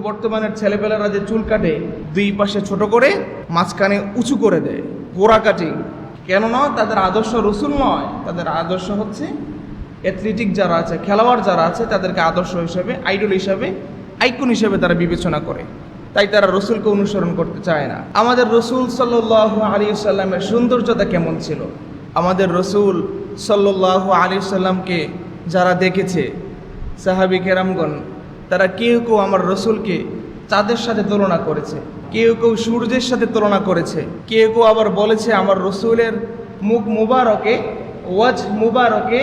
বর্তমানের ছেলেপেলেরা যে চুল কাটে, দুই পাশে ছোট করে, মাঝখানে উঁচু করে দেয়। গোড়া কাটিং। কেননা তাদের আদর্শ রসুল নয়। তাদের আদর্শ হচ্ছে অ্যাথলেটিক যারা আছে, খেলোয়াড় যারা আছে, তাদেরকে আদর্শ হিসেবে, আইডল হিসেবে, আইকন হিসেবে তারা বিবেচনা করে। তাই তারা রসুলকে অনুসরণ করতে চায় না। আমাদের রসুল সাল্লাহ আলী সাল্লামের সৌন্দর্যতা কেমন ছিল? আমাদের রসুল সাল্লাহ আলী সাল্লামকে যারা দেখেছে, সাহাবি কেরামগণ তারা কেউ কেউ আমার রসুলকে চাঁদের সাথে তুলনা করেছে, কেউ কেউ সূর্যের সাথে তুলনা করেছে, কেউ কেউ আবার বলেছে আমার রসুলের মুখ মুবারকে, ওয়াজ মুবারকে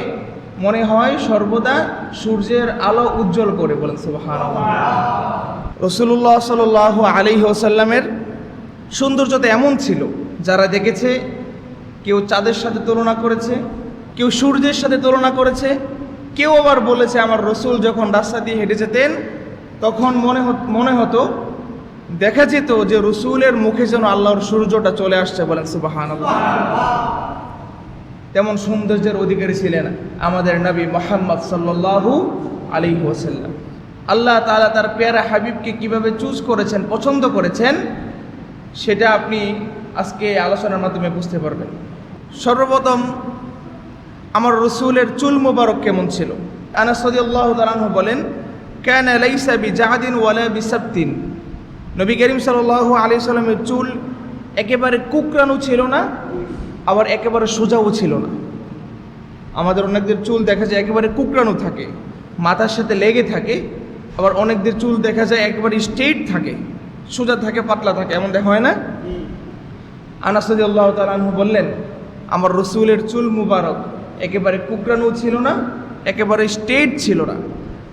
মনে হয় সর্বদা সূর্যের আলো উজ্জ্বল করে বলেন সুবাহান রসুল্লাহ সাল আলী ওসাল্লামের সৌন্দর্যতা এমন ছিল, যারা দেখেছে কেউ চাঁদের সাথে তুলনা করেছে, কেউ সূর্যের সাথে তুলনা করেছে কেউ আবার বলেছে, আমার রসুল যখন রাস্তা দিয়ে হেঁটে যেতেন, তখন মনে হত- মনে হতো, দেখা যেত যে রসুলের মুখে যেন আল্লাহর সূর্যটা চলে আসছে বলেন সুবাহান তেমন সৌন্দর্যের অধিকারী ছিলেন আমাদের নবী মোহাম্মদ সাল্লাল্লাহু আলী ওসাল্লাম আল্লাহ তাআলা তার পেয়ারা হাবিবকে কীভাবে চুজ করেছেন, পছন্দ করেছেন, সেটা আপনি আজকে আলোচনার মাধ্যমে বুঝতে পারবেন। সর্বপ্রথম আমার রসুলের চুল মোবারক কেমন ছিল? আনাসদিয়াল্লাহ তালাহ বলেন, কেন জাহাদিন ওয়ালা বিসাবতিন। নবী করিম সাল্লাহ আলি সাল্লামের চুল একেবারে কুকরানো ছিল না, আবার একেবারে সোজাও ছিল না। আমাদের অনেকদের চুল দেখা যায় একেবারে কুকরানো থাকে, মাথার সাথে লেগে থাকে, আবার অনেকদের চুল দেখা যায় একেবারে স্ট্রেট থাকে, সোজা থাকে, পাতলা থাকে, এমন দেখা হয় না? আনাসদি আল্লাহ তালু বললেন, আমার রসুলের চুল মুবারক। একেবারে কুকরানো ছিল না, একেবারে স্ট্রেট ছিল না।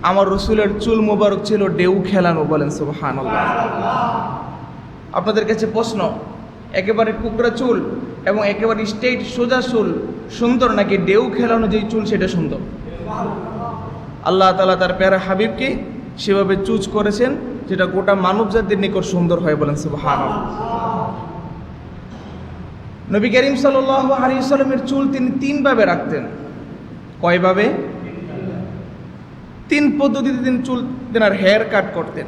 আমার রসুলের চুল মোবারক ছিল ডেউ খেলানো বলেন সুবহান আপনাদের কাছে প্রশ্ন, একেবারে কুকরা চুল এবং একেবারে স্ট্রেট সোজা চুল সুন্দর নাকি ডেউ খেলানো যেই চুল সেটা সুন্দর? আল্লাহ তালা তার প্যারা হাবিবকে সেভাবে চুজ করেছেন, যেটা গোটা মানব জাতির নিকট সুন্দর হয় বলেন সুবহান নবী করিম সাল্লাহ আলী সাল্লামের চুল তিনি তিনভাবে রাখতেন। কয়ভাবে? তিন পদ্ধতিতে তিনি চুল, তেনার হেয়ার কাট করতেন।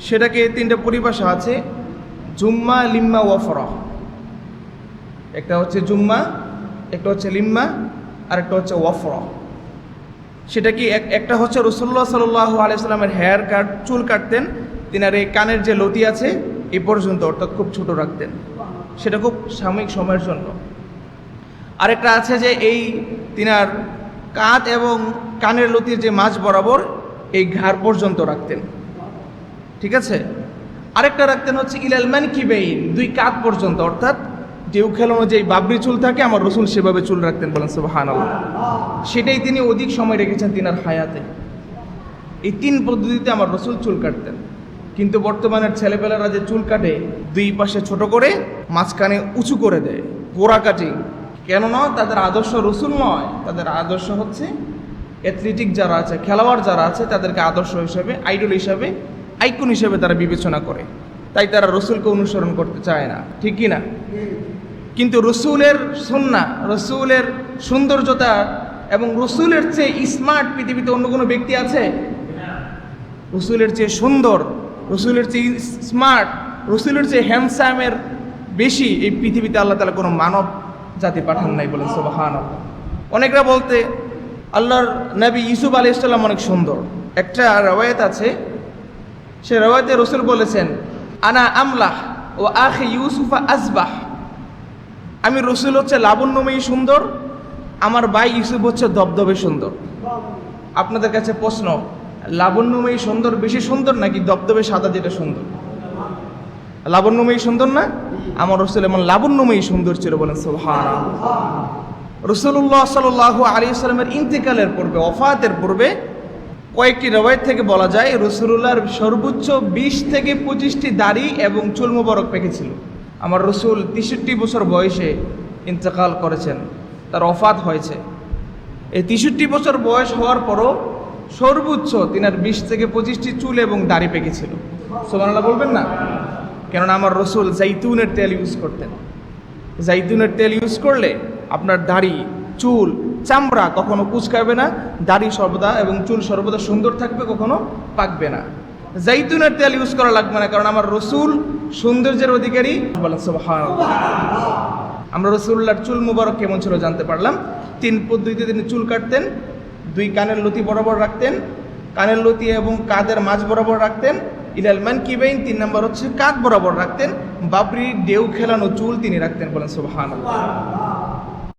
সেটাকে তিনটা পরিভাষা আছে, জুম্মা, লিম্মা ওয়াফরা একটা হচ্ছে জুম্মা, একটা হচ্ছে লিম্মা, আর একটা হচ্ছে ওয়াফরা সেটা কি এক- একটা হচ্ছে রসুল্লাহ সাল্লাহ আলিয়াল্লামের হেয়ার কাট চুল কাটতেন, তিনার এই কানের যে লতি আছে এ পর্যন্ত অর্থাৎ খুব ছোট রাখতেন। সেটা খুব সাময়িক সময়ের জন্য। আরেকটা আছে যে এই তিনার কাঁধ এবং কানের লতির যে মাঝ বরাবর এই ঘাড় পর্যন্ত রাখতেন। ঠিক আছে? আরেকটা রাখতেন হচ্ছে ইলালম্যান কিবেইন দুই কাঁধ পর্যন্ত। অর্থাৎ ডেউ খেলানো যে বাবরি চুল থাকে, আমার রসুল সেভাবে চুল রাখতেন বলেন সুবাহান সেটাই তিনি অধিক সময় রেখেছেন তিনার হায়াতে। এই তিন পদ্ধতিতে আমার রসুল চুল কাটতেন। কিন্তু বর্তমানের ছেলেপেলেরা যে চুল কাটে, দুই পাশে ছোট করে মাঝখানে উঁচু করে দেয়। গোড়া কাটিং। কেননা তাদের আদর্শ রসুল নয়। তাদের আদর্শ হচ্ছে অ্যাথলেটিক যারা আছে, খেলোয়াড় যারা আছে, তাদেরকে আদর্শ হিসেবে আইডল হিসেবে আইকন হিসেবে তারা বিবেচনা করে। তাই তারা রসুলকে অনুসরণ করতে চায় না। ঠিক কি না কিন্তু রসুলের সন্না, রসুলের সৌন্দর্যতা এবং রসুলের চেয়ে স্মার্ট পৃথিবীতে অন্য কোনো ব্যক্তি আছে? রসুলের চেয়ে সুন্দর রসুলের চেয়ে স্মার্ট রসুলের চেয়ে হ্যান্ডসামের বেশি এই পৃথিবীতে আল্লাহ তালা কোনো মানব জাতি পাঠান নাই বলেন সোবাহান অনেকরা বলতে, আল্লাহর নবী ইসুফ আলি ইসলাম অনেক সুন্দর। একটা রবায়ত আছে, সে রবায়তে রসুল বলেছেন, আনা আমলাহ ও আখ ইউসুফা আসবাহ আমি রসুল হচ্ছে লাবণ্যময়ী সুন্দর, আমার ভাই ইউসুফ হচ্ছে দবদবে সুন্দর। আপনাদের কাছে প্রশ্ন লাবণ্যময়ী সুন্দর, বেশি সুন্দর নাকি দবদবে সাদা যেটা সুন্দর? লাবণ্যময়ী সুন্দর না? আমার রসুল এমন লাবণ্যময়ী সুন্দর ছিল বলেন সোহান রসুল্লাহ সাল আলী সাল্লামের ইন্তেকালের পূর্বে অফাতের পূর্বে কয়েকটি রবায়ত থেকে বলা যায় রসুল্লাহর সর্বোচ্চ বিশ থেকে পঁচিশটি দাড়ি এবং চুল মোবারক পেকেছিল। আমার রসুল তেষট্টি বছর বয়সে ইন্তেকাল করেছেন, তার অফাত হয়েছে। এই তেষট্টি বছর বয়স হওয়ার পরও সর্বোচ্চ তিনার বিশ থেকে পঁচিশটি চুল এবং দাড়ি পেকেছিল। সোমানাল্লাহ বলবেন না? কেননা আমার রসুল জাইতুনের তেল ইউজ করতেন। জাইতুনের তেল ইউজ করলে আপনার দাড়ি, চুল, চামড়া কখনো কুচকাবে না, দাড়ি সর্বদা এবং চুল সর্বদা সুন্দর থাকবে, কখনো পাকবে না। জাইতুনের তেল ইউজ করা লাগবে না, কারণ আমার রসুল সৌন্দর্যের অধিকারী। আমরা রসুল্লাহর চুল মুবারক কেমন ছিল জানতে পারলাম। তিন পদ্ধতিতে তিনি চুল কাটতেন। দুই কানের লতি বরাবর রাখতেন, কানের লতি এবং কাদের মাঝ বরাবর রাখতেন। ইলাল মান কিবেইন তিন নম্বর হচ্ছে কাক বরাবর রাখতেন। বাবরি ডেউ খেলানো চুল তিনি রাখতেন বলেন, সুবহানাল্লাহ।